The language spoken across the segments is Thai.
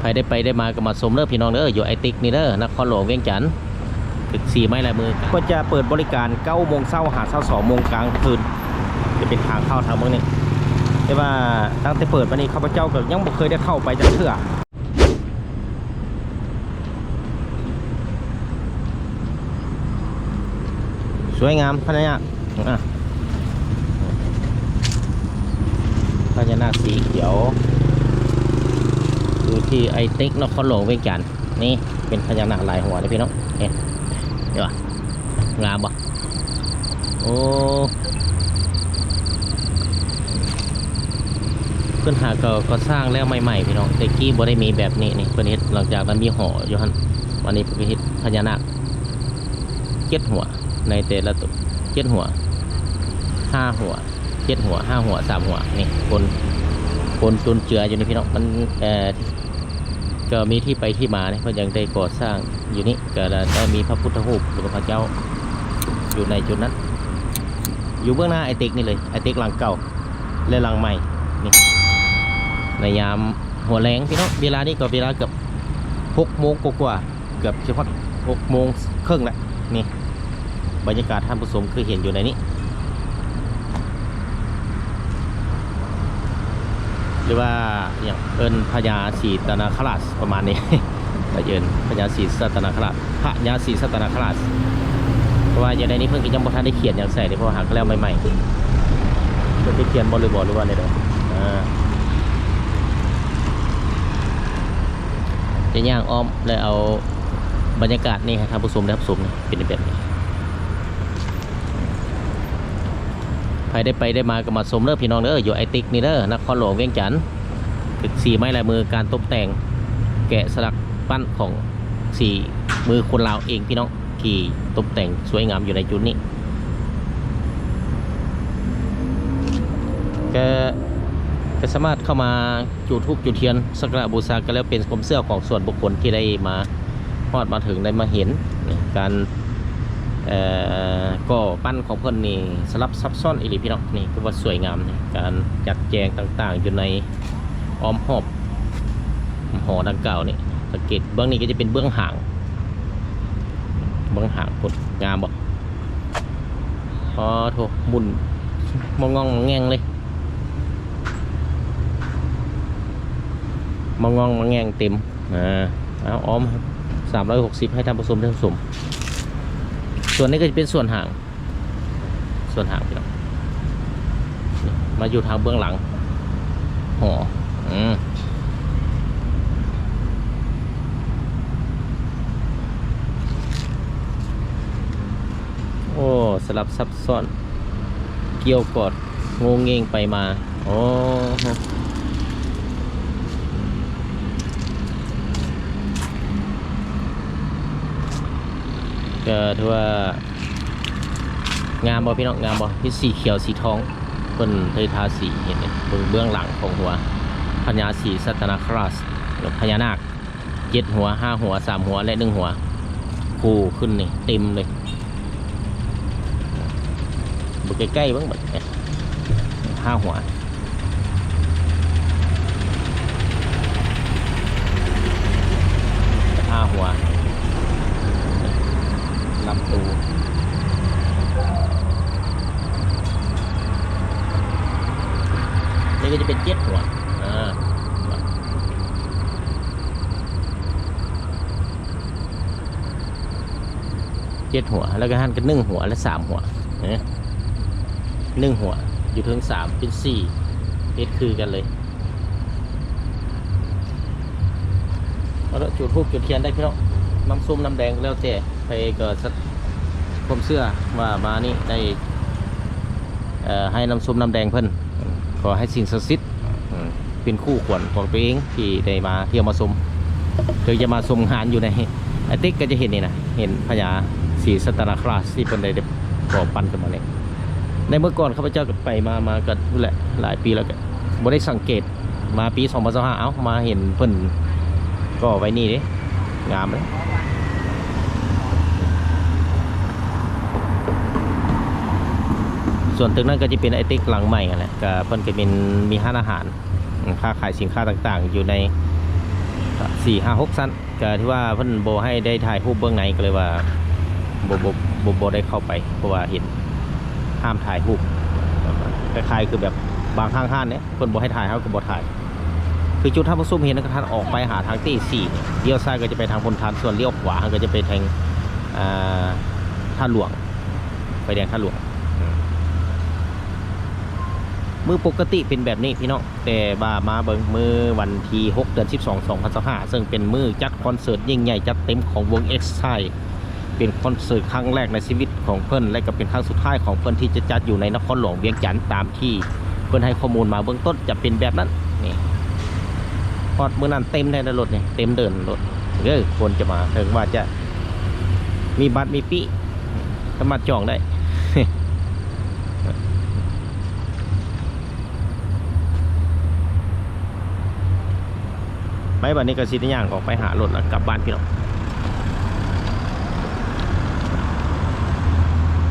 ใครได้ไปได้มาก็มาสมเด้อพี่น้องเด้ออยู่ไอติกนี่เด้อนครหลวงเวียงจันทร์ตึกสี่ไม้ลายมือ ก็จะเปิดบริการ9โมงเช้าหาเช้า2โมงกลางคืน จะเป็นทางเข้าทางเมืองนี้แต่ว่าตั้งแต่เปิดมานี่ข้าพเจ้าก็ยังบ่เคยได้เข้าไปจักเทื่อสวยงามพญานาคพญานาคสีเขียว ที่ไอติ๊กนครหลวงเวียงจันทน์นี่เป็นพญานาคหลายหัวเลยพี่น้องเนี่ยเดี๋ยวงามบ่โอ้เพื่อนหาก็ก็สร้างแล้วใหม่ๆพี่น้องแต่กี้บ่ได้มีแบบนี้นี่เพื่อนเฮ็ดหลังจากนั้นมีหออยู่หันวันนี้เพื่อนเฮ็ดพญานาคเจ็ดหัวในแต่ละตัวเจ็ดหัวห้าหัวเจ็ดหัวห้าหัวสามหัวนี่คนคนจนเจืออยู่ในพี่น้องมันเอ่อ ก็มีที่ไปที่มาเนี่ยเพราะยังได้ก่อสร้างอยู่นี่ก็ได้มีพระพุทธรูปหรือพระเจ้าอยู่ในจุดนั้น อยู่เบื้องหน้าไอต็กนี่เลยไอต็กหลังเก่าและหลังใหม่นี่ในยามหัวแรงพี่น้องเวลานี้ก็เวลาเกือบหกโมงกว่าเกือบเฉพาะหกโมงครึ่งแล้วนี่บรรยากาศท่านผู้ชมคือเห็นอยู่ในนี้ รือว่าอย่างเอิญพญาสีตนาคราชประมาณนี้ก็เอิญพญาสีสัตนาคราชพระยาสีสัตนาคราชเพราะว่าอย่างในนี้เพิ่งก็ยังบ่ทันได้เขียนอย่างใส่เลยเพราะว่ากแล้วใหม่ๆเพิ่งได้เขียนบลหรือบอลหรือว่าอะไรเด้ออ่าจะย่างอ้อมแล้วเอาบรรยากาศนี่ให้ท่านผู้ชมได้รับชมเป็นแบบนี้ ใครได้ไปได้มาก็มาสมเด้อพี่น้องเด้ออยู่ไอติกนี่เด้อนครหลวงเวียงจันทร์ตึกสี่ไม้ลายมือการตกแต่ง แกะสลักปั้นของสี่มือคนลาวเองพี่น้องที่ตกแต่งสวยงามอยู่ในจุดนี้ก็ก็สามารถเข้ามาจุดทูปจุดเทียนสักการะบูชากันแล้วเป็นความเชื่อของส่วนบุคคลที่ได้มาฮอดมาถึงได้มาเห็นการ ก็ปั้นของเพิ่นนี่สลับซับซ้อนอีหลีพี่น้องนี่คือว่าสวยงามนี่การจัดแจงต่างๆ อยู่ในอ้อมหอบหอดังเก่านี่สังเกตเบื้องนี้ก็จะเป็นเบื้องห่าง เบื้องห่างกดงามบ่พอโถหมุนมองงองมองแงงเลยมองงองมองแงงเต็มอ่าเอาอ้อมสามร้อยหกสิบให้ท่านผู้ชมท่านผู้ชม ส่วนนี้ก็จะเป็นส่วนห่าง ส่วนห่างพี่น้องมาอยู่ทางเบื้องหลังหออืมโอ้สลับซับซ้อน เกี่ยวกอดงงเงงไปมา โอ้ ถือว่างามบ่พี่น้องงามบ่ที่สีเขียวสีทองเพิ่นเคยทาสีเห็นไหมเบื้องเบื้องหลังของหัวพญาสีสัตนาคราชหรือพญานาคเจ็ดหัวห้าหัวสามหัวและหนึ่งหัวคู่ขึ้นนี่เต็มเลยบุกใกล้ๆบ้างบ่ห้าหัวห้าหัว ลำตูนี่ก็จะเป็นเจ็ดหัวอ่าเจ็ดหัว แล้วก็หั่นกันหนึ่งหัวและสามหัวเนี่ยหนึ่งหัว อยู่ถึงสามเป็นสี่เอ็ดคือกันเลยเอาละจุดทูบจุดเทียนได้พี่น้องน้ำส้มน้ำแดงแล้วแต่ ไปก็สักผมเสื้อว่ามานี่ได้ให้น้ำส้มน้ำแดงเพิ่นขอให้สิ่งศักดิ์สิทธิ์เป็นคู่ควรของตัวเองที่ได้มาเที่ยวมาชมโดยจะมาชมงานอยู่ในไอติ๊กก็จะเห็นนี่นะเห็นพญาศรีสัตนคราชที่เป็นได้ก่อปั้นขึ้นมาเนี่ยในเมื่อก่อนข้าพเจ้าก็ไปมามากันแหละหลายปีแล้วก็บ่ได้สังเกตมาปี2025เอ้ามาเห็นเพิ่นก็ไว้นี่ด้งามเลย ส่วนตึกนั้นก็จะเป็นไอติกหลังใหม่กันแหละก็เพิ่นก็เป็นมีห้านอาหารค้าขายสินค้าต่างๆ อยู่ในสี่ห้าหกสั้นก็ที่ว่าเพิ่นโบให้ได้ถ่ายรูปเบื้องในก็เลยว่าโบโบโบโบได้เข้าไปเพราะว่าเห็นห้ามถ่ายรูปคล้ายๆคือแบบบางห้างห้านเนี่ยเพิ่นโบให้ถ่ายเขาก็บ่ถ่าย คือจุดท่าพระซุ่มเห็นนะครับท่านออกไปหาทางที่สี่เลี้ยวซ้ายก็จะไปทางพลทานส่วนเลี้ยวขวาก็จะไปทางท่าหลวงไฟแดงท่าหลวง มือปกติเป็นแบบนี้พี่น้องแต่บามาเบิงมือวันที่ 6 เดือน 12 2025ซึ่งเป็นมือจัดคอนเสิร์ตยิ่งใหญ่จัดเต็มของวง X ไ i เป็นคอนเสิร์ตครั้งแรกในชีวิตของเพิ่นและก็เป็นครั้งสุดท้ายของเพิ่นที่จะจัดอยู่ในนครหลวงเวียงจันทร์ตามที่เพิ่นให้ข้อมูลมาเบื้องต้นจะเป็นแบบนั้นนี่พอดมือนั้นเต็มในรถเนี่ยเต็มเดินรถเออคนจะมาถึงว่าจะมีบัตรมีปีสามารถจองได้ ไปบัดนี้ก็สิทธิ์ย่างออกไปหารถแล้วกลับบ้านพี่น้อง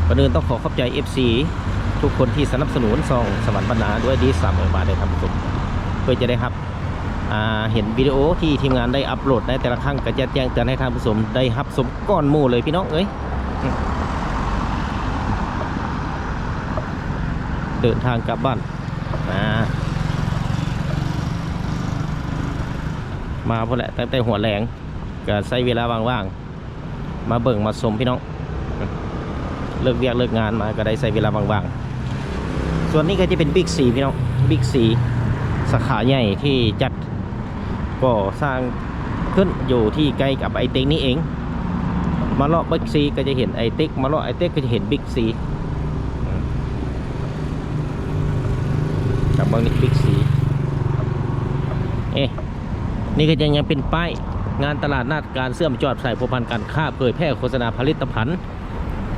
ก่อนอื่นต้องขอขอบใจ FC ทุกคนที่สนับสนุนซองสวรรค์บรรณาด้วยดีสามหมื่นบาทเลยครับผมเพื่อจะได้ครับเห็นวิดีโอที่ทีมงานได้อัปโหลดในแต่ละครั้งก็จะแจ้งเตือนให้ท่านผู้ชมได้รับสมก้อนมู่เลยพี่น้องเอ้ยอืมเดินทางกลับบ้านมา มาพอแหละตั้งแต่หัวแหลงก็ใช้เวลาว่างๆ มาเบิ่งมาชมพี่น้องเลิกเวียกเลิกงานมาก็ได้ใช้เวลาว่างๆ ส่วนนี้ก็จะเป็นบิ๊กซีพี่น้องบิ๊กซีสาขาใหญ่ที่จัดก็สร้างขึ้นอยู่ที่ใกล้กับไอเต็กนี่เอง มาเลาะบิ๊กซีก็จะเห็นไอเต็กมาเลาะไอเต็กก็จะเห็นบิ๊กซีกับบางนี่บิ๊กซีเอ๊ะ นี่ก็ยังยังเป็นป้ายงานตลาดนัดการเสื่อมจอดใส่ผูกพันการค้าเผยแพร่โฆษณาผลิตภัณฑ์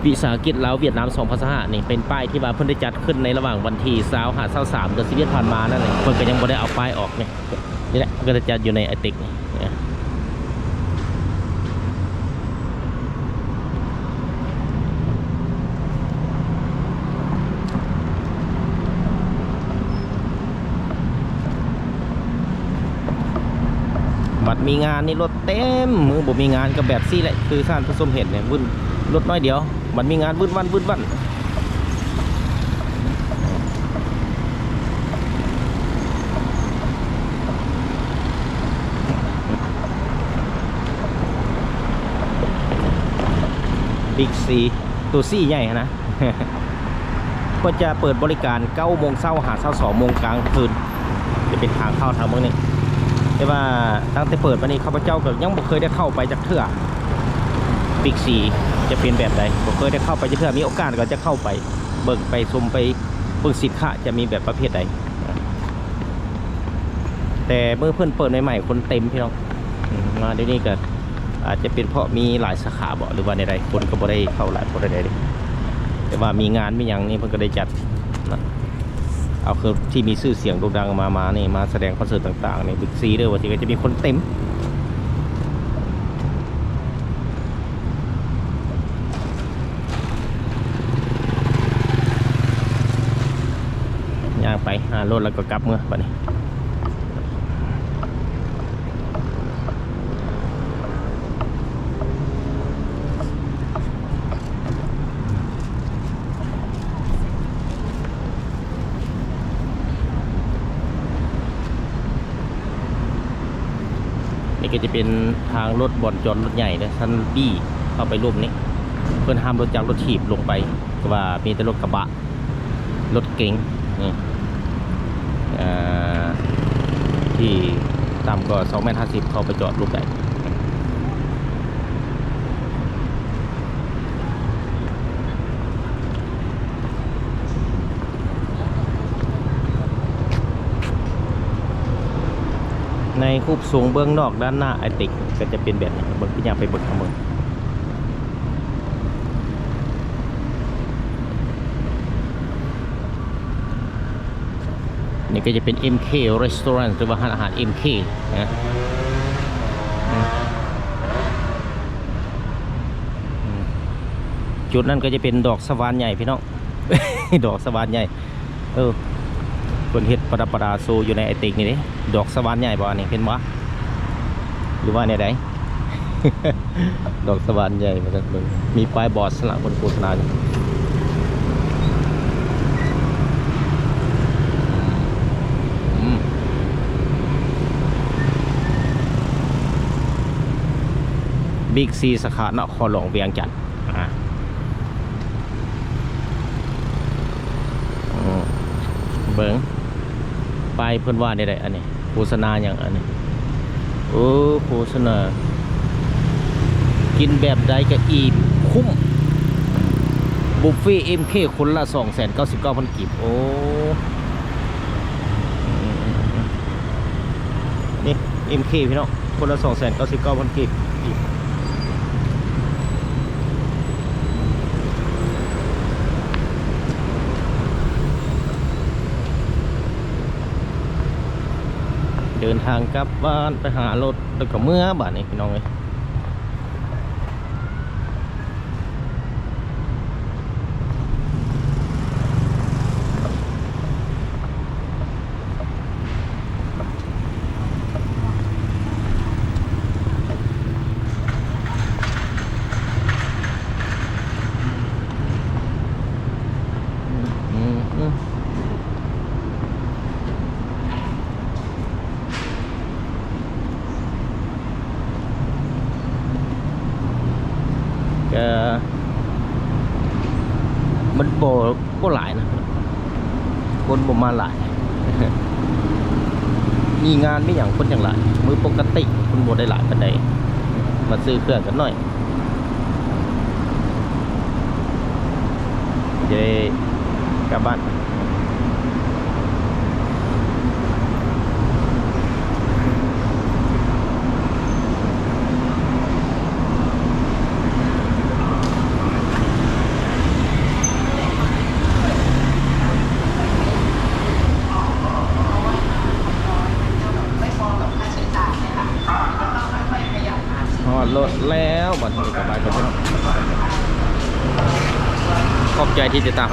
วิสาหกิจลาวเวียดนาม2ภาษานี่เป็นป้ายที่ว่าเพิ่นได้จัดขึ้นในระหว่างวันที่20หา23เดือนสิบเอ็ดผ่านมานั่นเองเพิ่นก็ยังบ่ได้เอาป้ายออกเนี่ยนี่แหละก็จะจัดอยู่ในไอติกนี่นะบัด มีงานนี่รถเต็มมือบ่มีงานก็แบบซี่แหละคือท่านผู้ชมเห็นเนี่ยวุ่นรถน้อยเดียวบัดมีงานวุ่นวันวุ่นวันบิ๊กซีตัวซี่ใหญ่นะก็จะเปิดบริการ9โมงเช้าหาเช้า2โมงกลางคืน จะเป็นทางเข้าทางเมืองนี้ แต่ว่าตั้งแต่เปิดมานี้ข้าพเจ้าก็ยังบ่เคยได้เข้าไปจากเทื่อบิ๊กซีจะเป็นแบบใดบ่เคยได้เข้าไปจากเทื่อมีโอกาสก็จะเข้าไป เบิ่งไปชมไปเบิ่งสินค้าจะมีแบบประเภทใดแต่เมื่อเพิ่อนเปิดใหม่ๆคนเต็มพี่น้องมาเดี๋ยวนี้ก็อาจจะเป็นเพราะมีหลายสาขาบ่หรือว่าในใดคนก็บ่ได้เข้าหลายคนใดๆแต่ว่ามีงานมีอย่างนี้เพิ่นก็ได้จัด เอาคือที่มีชื่อเสียงโด่งดังมามานี่มาแสดงคอนเสิร์ตต่างๆในบิ๊กซีเด้อว่าที่ก็จะมีคนเต็มย่างไปหารถแล้วก็กลับเมื่อบันนี้ จะเป็นทางรถบอลจอดรถใหญ่นะท่านบี้เข้าไปรูปนี้เพื่อนห้ามรถจากรถถีบลงไปว่ามีแต่รถกระบะ รถเก๋งนี่ที่ต่ำก็สองเมตรห้าสิบเข้าไปจอดรูปได้ ในคูบสูงเบื้องนอกด้านหน้าไอติกก็จะเป็นแบบนี้เบิ้งพี่ยางไปเบิ้งข้างบนนี่ก็จะเป็น MK Restaurant หรือว่าร้านอาหาร MK นะจุดนั้นก็จะเป็นดอกสวานใหญ่พี่น้อง ดอกสวานใหญ่ เออ คนเฮ็ดประดับประดาโซอยู่ในไอติกนี่เด้ดอกสวานใหญ่บ่อันนี้เห็นบ่หรือว่าในใดดอกสวรรค์ใหญ่มาจากเมืองมีป้ายบอร์ดสลักบนโฆษณาอยู่อืมบิ๊กซีสาขานครหลวงเวียงจันทร์อ่าอืมเบิงไปายเพิ่อนว่าได้ไดอันนี้โฆษณาอย่างอันนี้โอ้โฆษณา กินแบบใดก็อิ่มคุ้มบุฟเฟ่เอ็มเคคนละ2 9 9 9 0 0กีบโอ้นี่เอ็มเคพี่น้องคนละ2 9 9 9 0 0กีบเดินทางกลับบ้านไปหารถแล้วก็เมื่อบ้านนี้พี่น้องเลย อืมอืมก็มันโบโบหลายนะคนบ่มาหลายมีงานไม่อย่างคนอย่างหลายมือปกติคนบ่ได้หลายปันใดมาซื้อเครื่องกันหน่อยจะได้กลับบ้าน พอดรถแล้วบัดนี้สบาย กัน